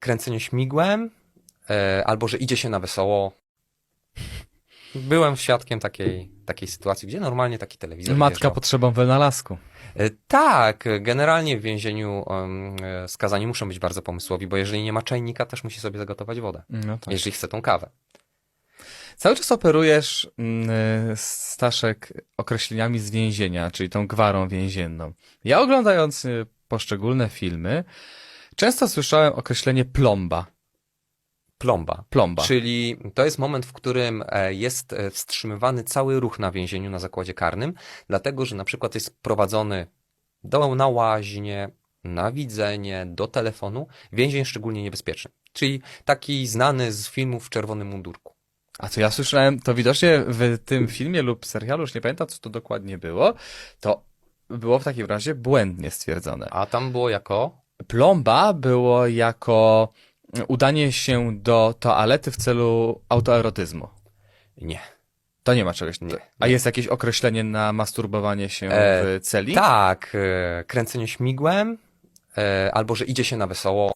kręcenie śmigłem, e, albo że idzie się na wesoło. Byłem świadkiem takiej, takiej sytuacji, gdzie normalnie taki telewizor Matka wjeżdżał. potrzebą wynalazku. E, Tak, generalnie w więzieniu e, skazani muszą być bardzo pomysłowi, bo jeżeli nie ma czajnika, też musi sobie zagotować wodę, No tak. jeżeli chce tą kawę. Cały czas operujesz, mm, Staszek, określeniami z więzienia, czyli tą gwarą więzienną. Ja oglądając poszczególne filmy, często słyszałem określenie plomba. Plomba. Plomba. Czyli to jest moment, w którym e, jest e, wstrzymywany cały ruch na więzieniu na zakładzie karnym, dlatego że na przykład jest prowadzony do, na łaźnię, na widzenie, do telefonu, więzień szczególnie niebezpieczny. Czyli taki znany z filmów w czerwonym mundurku. A co ja słyszałem, to widocznie w tym filmie lub serialu, już nie pamiętam co to dokładnie było, to było w takim razie błędnie stwierdzone. A tam było jako Plomba było jako udanie się do toalety w celu autoerotyzmu. nie. To nie ma czegoś. Nie, A nie. jest jakieś określenie na masturbowanie się E, w celi? Tak, e, kręcenie śmigłem, e, albo że idzie się na wesoło.